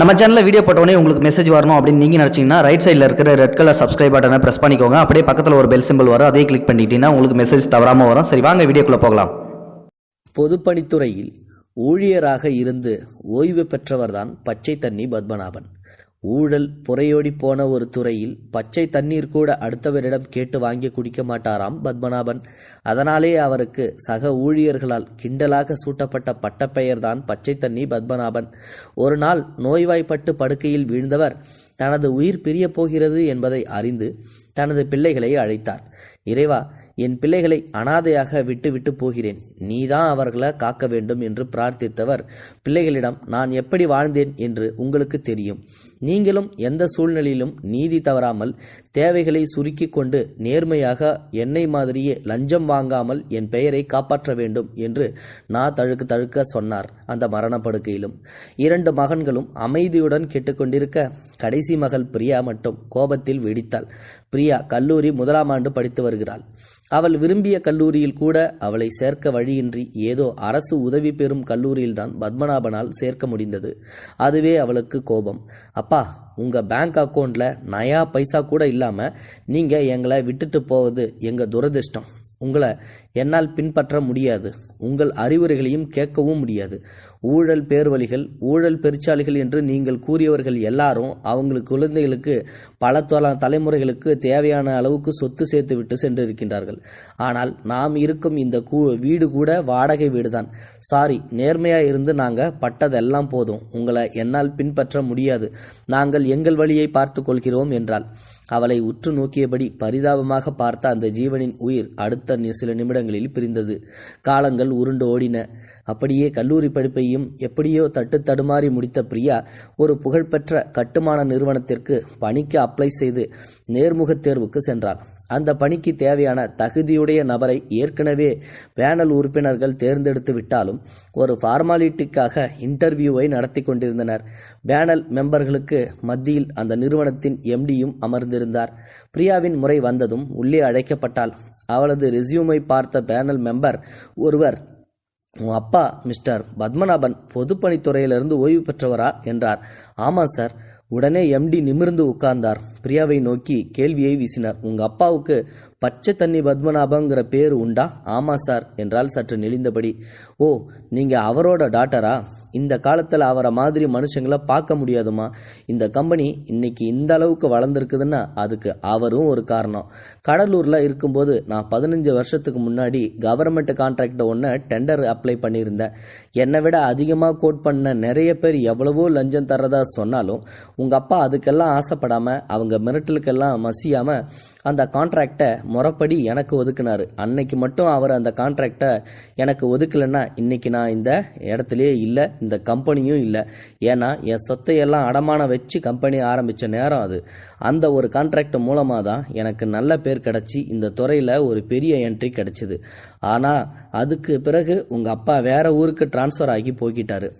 நம்ம சேனலில் வீடியோ போட்டோடனே உங்களுக்கு மெசேஜ் வரணும் அப்படின்னு நீங்கள் நினச்சிங்கன்னா ரைட் சைடில் இருக்கிற ரெட் கலர் சப்ஸ்கிரைப் பட்டனை ப்ரெஸ் பண்ணிக்கோங்க. அப்படியே பக்கத்தில் ஒரு பெல் சிம்பிள் வரும். அதையும் கிளிக் பண்ணிட்டீங்கன்னா உங்களுக்கு மெசேஜ் தவறாமல் வரும். சரி வாங்க வீடியோக்குள்ளே போகலாம். பொதுப்பணித்துறையில் ஊழியராக இருந்து ஓய்வு பெற்றவர்தான் பச்சை தண்ணி பத்மநாபன். ஊழல் புறையோடி போன ஒரு துறையில் பச்சை தண்ணீர் கூட அடுத்தவரிடம் கேட்டு வாங்கி குடிக்க மாட்டாராம் பத்மநாபன். அதனாலே அவருக்கு சக ஊழியர்களால் கிண்டலாக சூட்டப்பட்ட பட்டப்பெயர்தான் பச்சை தண்ணி பத்மநாபன். ஒரு நாள் நோய்வாய்ப்பட்டு படுக்கையில் வீழ்ந்தவர் தனது உயிர் பிரியப் போகிறது என்பதை அறிந்து தனது பிள்ளைகளை அழைத்தார். இறைவா என் பிள்ளைகளை அனாதையாக விட்டுவிட்டு போகிறேன். நீதான் அவர்களை காக்க வேண்டும் என்று பிரார்த்தித்தவர். பிள்ளைகளிடம் நான் எப்படி வாழ்ந்தேன் என்று உங்களுக்கு தெரியும். நீங்களும் எந்த சூழ்நிலையிலும் நீதி தவறாமல் தேவைகளை சுருக்கிக் கொண்டு நேர்மையாக என்னை மாதிரியே லஞ்சம் வாங்காமல் என் பெயரை காப்பாற்ற வேண்டும் என்று நான் தழுக்கு தழுக்க சொன்னார் அந்த மரணப்படுக்கையிலும் இரண்டு மகன்களும் அமைதியுடன் கேட்டுக்கொண்டிருக்க கடைசி மகள் பிரியா மட்டும் கோபத்தில் வெடித்தாள். பிரியா கல்லூரி முதலாம் ஆண்டு படித்து வருகிறாள். அவள் விரும்பிய கல்லூரியில் கூட அவளை சேர்க்க வழியின்றி ஏதோ அரசு உதவி பெறும் கல்லூரியில்தான் பத்மநாபனால் சேர்க்க முடிந்தது. அதுவே அவளுக்கு கோபம். அப்பா உங்க பேங்க் அக்கவுண்ட்ல நயா பைசா கூட இல்லாம நீங்க எங்களை விட்டுட்டு போவது எங்க துரதிர்ஷ்டம். உங்களை என்னால் பின்பற்ற முடியாது. உங்கள் அறிவுரைகளையும் கேட்கவும் முடியாது. ஊழல் பேர்வழிகள் ஊழல் பெருச்சாளிகள் என்று நீங்கள் கூறியவர்கள் எல்லாரும் அவங்களுக்கு குழந்தைகளுக்கு பல தொல தலைமுறைகளுக்கு தேவையான அளவுக்கு சொத்து சேர்த்து விட்டு சென்றிருக்கின்றார்கள். ஆனால் நாம் இருக்கும் இந்த கூ வீடு கூட வாடகை வீடுதான். சாரி நேர்மையா இருந்து நாங்க பட்டதெல்லாம் போதும். உங்களை என்னால் பின்பற்ற முடியாது. நாங்கள் எங்கள் வழியை பார்த்து கொள்கிறோம் என்றால் அவளை உற்று நோக்கியபடி பரிதாபமாக பார்த்த அந்த ஜீவனின் உயிர் அடுத்த தண்ணீர் சில நிமிடங்களில் பிரிந்தது. காலங்கள் உருண்டு ஓடின. அப்படியே கல்லூரி படிப்பையும் எப்படியோ தட்டு தடுமாறி முடித்த பிரியா ஒரு புகழ்பெற்ற கட்டுமான நிறுவனத்திற்கு பணிக்கு அப்ளை செய்து நேர்முகத் தேர்வுக்கு சென்றாள் அந்த பணிக்கு தேவையான தகுதியுடைய நபரை ஏற்கனவே பேனல் உறுப்பினர்கள் தேர்ந்தெடுத்து விட்டாலும் ஒரு ஃபார்மாலிட்டிக்காக இன்டர்வியூவை நடத்தி கொண்டிருந்தனர். பேனல் மெம்பர்களுக்கு மத்தியில் அந்த நிறுவனத்தின் எம்டியும் அமர்ந்திருந்தார். பிரியாவின் முறை வந்ததும் உள்ளே அழைக்கப்பட்டால் அவளது ரெஸ்யூமை பார்த்த பேனல் மெம்பர் ஒருவர் உன் அப்பா மிஸ்டர் பத்மநாபன் பொதுப்பணித்துறையிலிருந்து ஓய்வு பெற்றவரா? என்றார். ஆமாம் சார். உடனே எம்டி நிமிர்ந்து உட்கார்ந்தார். பிரியாவை நோக்கி கேள்வியை வீசினார். உங்க அப்பாவுக்கு பச்சை தண்ணி பத்மநாபங்கிற பேர் உண்டா? ஆமா சார் என்றால் சற்று நெளிந்தபடி. ஓ நீங்க அவரோட டாட்டரா இந்த காலத்தில் அவரை மாதிரி மனுஷங்களை பார்க்க முடியாதுமா? இந்த கம்பெனி இன்னைக்கு இந்த அளவுக்கு வளர்ந்துருக்குதுன்னா அதுக்கு அவரும் ஒரு காரணம். கடலூரில் இருக்கும்போது நான் பதினஞ்சு வருஷத்துக்கு முன்னாடி கவர்மெண்ட் கான்ட்ராக்ட் ஒன்று டெண்டர் அப்ளை பண்ணியிருந்தேன். என்னை விட அதிகமாக கோட் பண்ண நிறைய பேர் எவ்வளவோ லஞ்சம் தர்றதா சொன்னாலும் உங்கள் அப்பா அதுக்கெல்லாம் ஆசைப்படாமல் அவங்க மிரட்டலுக்கெல்லாம் மசியாமல் அந்த கான்ட்ராக்டை முறைப்படி எனக்கு ஒதுக்குனாரு. அன்னைக்கு மட்டும் அவர் அந்த கான்ட்ராக்டை எனக்கு ஒதுக்கலைன்னா இன்னைக்கு நான் இந்த இடத்துலையே இல்லை இந்த கம்பெனியும் இல்லை. ஏன்னா என் சொத்தையெல்லாம் அடமான வச்சு கம்பெனி ஆரம்பித்த நேரம் அது. அந்த ஒரு கான்ட்ராக்ட் மூலமாக தான் எனக்கு நல்ல பேர் கிடச்சி இந்த துறையில் ஒரு பெரிய என்ட்ரி கிடைச்சிது. ஆனால் அதுக்கு பிறகு உங்கள் அப்பா வேற ஊருக்கு டிரான்ஸ்ஃபர் ஆகி போய்கிட்டாரு.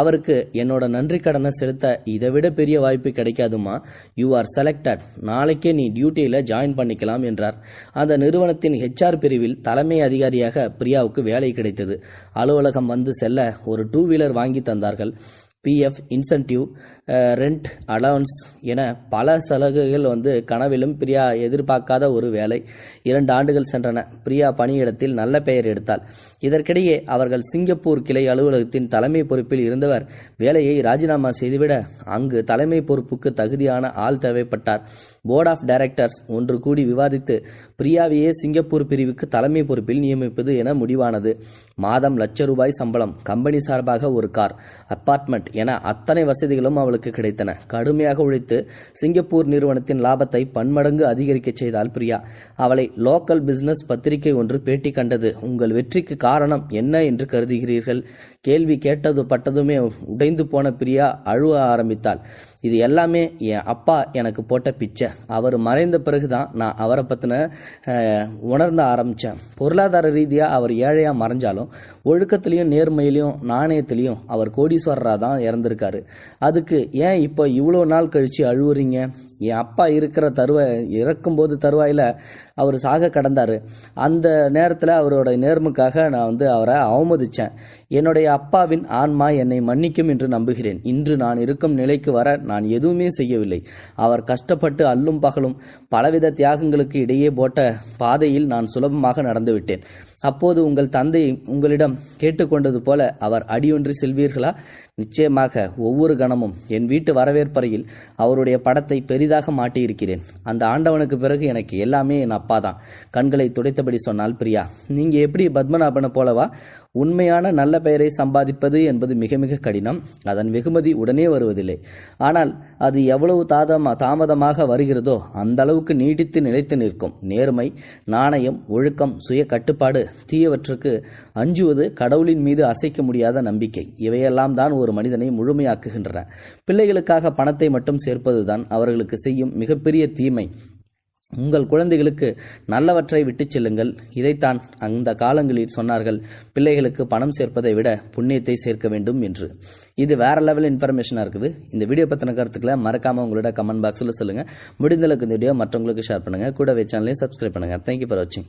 அவருக்கு என்னோட நன்றி கடனை செலுத்த இதை விட பெரிய வாய்ப்பு கிடைக்காதுமா யூ ஆர் செலக்டட் நாளைக்கே நீ டியூட்டியில் ஜாயின் பண்ணிக்கலாம் என்றார். அந்த நிறுவனத்தின் ஹெச்ஆர் பிரிவில் தலைமை அதிகாரியாக பிரியாவுக்கு வேலை கிடைத்தது. அலுவலகம் வந்து செல்ல ஒரு டூ வீலர் வாங்கி தந்தார்கள். பிஎஃப் இன்சென்டிவ் ரெண்ட் அலவன்ஸ் என பல சலுகைகள் வந்து கனவிலும் பிரியா எதிர்பார்க்காத ஒரு வேலை. இரண்டு ஆண்டுகள் சென்றன. பிரியா பணியிடத்தில் நல்ல பெயர் எடுத்தாள். இதற்கிடையே அவர்கள் சிங்கப்பூர் கிளை அலுவலகத்தின் தலைமை பொறுப்பில் இருந்தவர். வேலையை ராஜினாமா செய்துவிட அங்கு தலைமை பொறுப்புக்கு தகுதியான ஆள் தேவைப்பட்டார். போர்ட் ஆஃப் டைரக்டர்ஸ் ஒன்று கூடி விவாதித்து பிரியாவையே சிங்கப்பூர் பிரிவுக்கு தலைமை பொறுப்பில் நியமிப்பது என முடிவானது. மாதம் லட்ச ரூபாய் சம்பளம் கம்பெனி சார்பாக ஒரு கார் அப்பார்ட்மெண்ட் என அத்தனை வசதிகளும் அவளுக்கு கிடைத்தன. கடுமையாக உழைத்து சிங்கப்பூர் நிறுவனத்தின் லாபத்தை பன்மடங்கு அதிகரிக்க செய்தால் பிரியா. அவளை லோக்கல் பிசினஸ் பத்திரிகை ஒன்று பேட்டி கண்டது. உங்கள் வெற்றிக்கு காரணம் என்ன என்று கருதுகிறீர்கள்? கேள்வி கேட்டது பட்டதுமே உடைந்து போன பிரியா அழுவ ஆரம்பித்தாள். இது எல்லாமே என் அப்பா எனக்கு போட்ட பிச்சை. அவர் மறைந்த பிறகுதான் நான் அவரை பற்றின உணர்ந்த ஆரம்பித்தேன் பொருளாதார ரீதியாக அவர் ஏழையாக மறைஞ்சாலும் ஒழுக்கத்திலையும் நேர்மையிலையும் நாணயத்திலையும் அவர் கோடீஸ்வரராக தான் இறந்திருக்காரு. அதுக்கு ஏன் இப்போ இவ்வளோ நாள் கழிச்சு அழுவுறீங்க? என் அப்பா இருக்கிற தருவாய் இறக்கும்போது தருவாயில் அவர் சாக கடந்தார். அந்த நேரத்தில் அவரோட நேர்முக்காக நான் வந்து அவரை அவமதித்தேன் என்னுடைய அப்பாவின் ஆன்மா என்னை மன்னிக்கும் என்று நம்புகிறேன். இன்று நான் இருக்கும் நிலைக்கு வர நான் எதுவுமே செய்யவில்லை. அவர் கஷ்டப்பட்டு அல்லும் பகலும் பலவித தியாகங்களுக்கு இடையே போட்ட பாதையில் நான் சுலபமாக நடந்துவிட்டேன். அப்போது உங்கள் தந்தை உங்களிடம் கேட்டுக்கொண்டது போல அவர் அடியொன்றி செல்வீர்களா? நிச்சயமாக ஒவ்வொரு கணமும் என் வீட்டு வரவேற்பறையில் அவருடைய படத்தை பெரிதாக மாட்டியிருக்கிறேன். அந்த ஆண்டவனுக்கு பிறகு எனக்கு எல்லாமே என் அப்பா தான் கண்களை துடைத்தபடி சொன்னால் பிரியா நீங்க எப்படி பத்மநாபனை போலவா? உண்மையான நல்ல பெயரை சம்பாதிப்பது என்பது மிக மிக கடினம். அதன் வெகுமதி உடனே வருவதில்லை. ஆனால் அது எவ்வளவு தாதமா தாமதமாக வருகிறதோ அந்த அளவுக்கு நீடித்து நிலைத்து நிற்கும். நேர்மை நாணயம் ஒழுக்கம் சுய கட்டுப்பாடு தீயவற்றுக்கு அஞ்சுவது கடவுளின் மீது அசைக்க முடியாத நம்பிக்கை. இவையெல்லாம் தான் ஒரு மனிதனை முழுமையாக்குகின்றன. பிள்ளைகளுக்காக பணத்தை மட்டும் சேர்ப்பதுதான் அவர்களுக்கு செய்யும் மிகப்பெரிய தீமை. உங்கள் குழந்தைகளுக்கு நல்லவற்றை விட்டுச் செல்லுங்கள். இதைத்தான் அந்த காலங்களில் சொன்னார்கள். பிள்ளைகளுக்கு பணம் சேர்ப்பதை விட புண்ணியத்தை சேர்க்க வேண்டும் என்று. இது வேற லெவல் இன்ஃபர்மேஷனாக இருக்குது. இந்த வீடியோ பற்றின கருத்துக்களை மறக்காம உங்களோட கமெண்ட் பாக்ஸில் சொல்லுங்கள் முடிந்தளவுக்கு இந்த வீடியோ மற்றவங்களுக்கு ஷேர் பண்ணுங்க. கூடவே சேனலையும் சப்ஸ்கிரைப் பண்ணுங்க. தேங்க்யூ ஃபார் வாட்சிங்